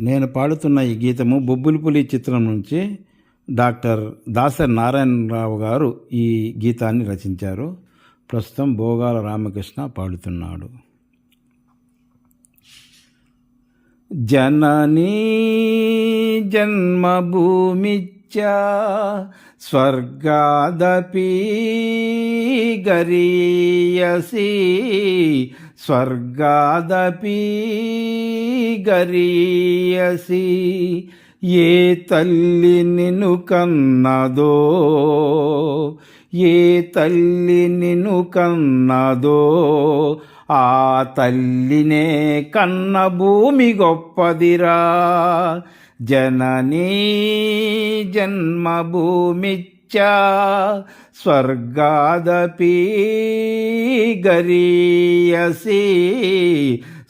నేను పాడుతున్న ఈ గీతము బొబ్బులిపులి చిత్రం నుంచి డాక్టర్ దాసరి నారాయణరావు గారు ఈ గీతాన్ని రచించారు. ప్రస్తుతం భోగాల రామకృష్ణ పాడుతున్నాడు. జననీ జన్మభూమిచ్చ స్వర్గాదపి గరీయసి స్వర్గాదపి గరీయసి ఏ తల్లి నిన్ను కన్నదో ఏ తల్లి నిన్ను కన్నదో ఆ తల్లినే కన్న భూమి గొప్పదిరా. జననీ జన్మభూమిచ్చ స్వర్గాదపి గరీయసి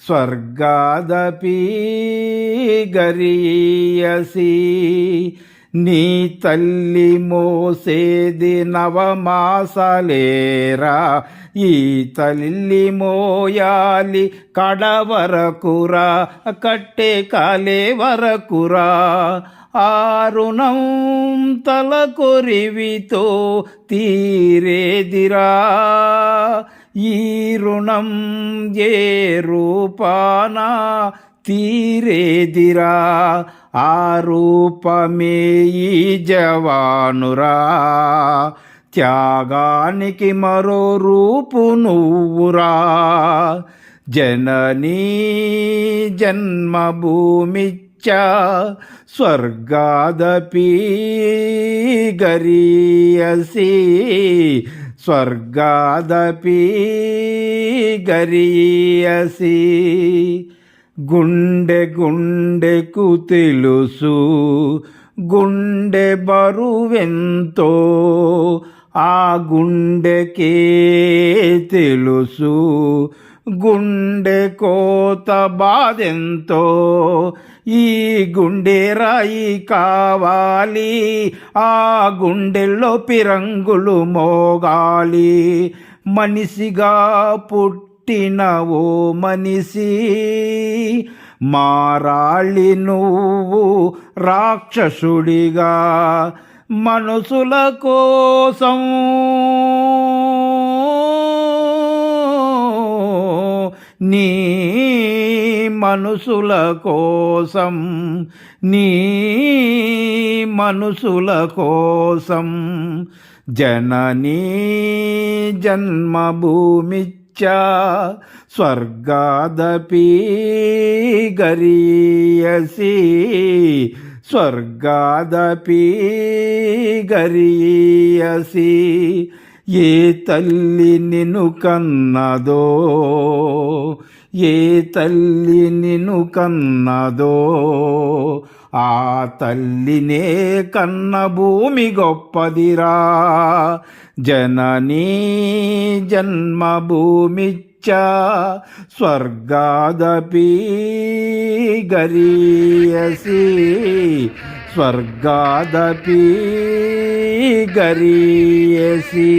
స్వర్గాదపి గరీయసి నీ తల్లి మోసేది నవమాసలేరా? ఈ తల్లి మోయాలి కడవరకురా కట్టే కాలే వరకురా ఆరుణం తల కొరివితో తీరేదిరా? ఈ రుణం ఏ రూపానా తీరేదిరా? ఆ రూపమే ఈ జవానురా. త్యాగానికి మరో రూపు నువ్వురా. జననీ జన్మభూమిచ్చ స్వర్గాదపి గరీయసి. స్వర్గాదపి గరీయసి. గుండె గుండెకు తెలుసు. గుండె బరువెంతో ఆ గుండెకే తెలుసు. గుండె కోత బాధెంతో ఈ గుండె రాయి కావాలి. ఆ గుండెల్లో పిరంగులు మోగాలి. మనిషిగా పుట్టిన ఓ మనిషి మారాళి నువ్వు రాక్షసుడిగా మనుషుల కోసం. నీ మనుషుల కోసం నీ మనుషుల కోసం. జననీ జన్మభూమిచ్చ స్వర్గాదపి గరీయసి. స్వర్గాదపి గరీయసి. ఏ తల్లి నిన్ను కన్నదో? ఏ తల్లి నిన్ను కన్నదో? ఆ తల్లినే కన్న భూమి గొప్పదిరా. జననీ జన్మభూమిచ్చ స్వర్గాదపి గరీయసి. స్వర్గాదపి గరీయసి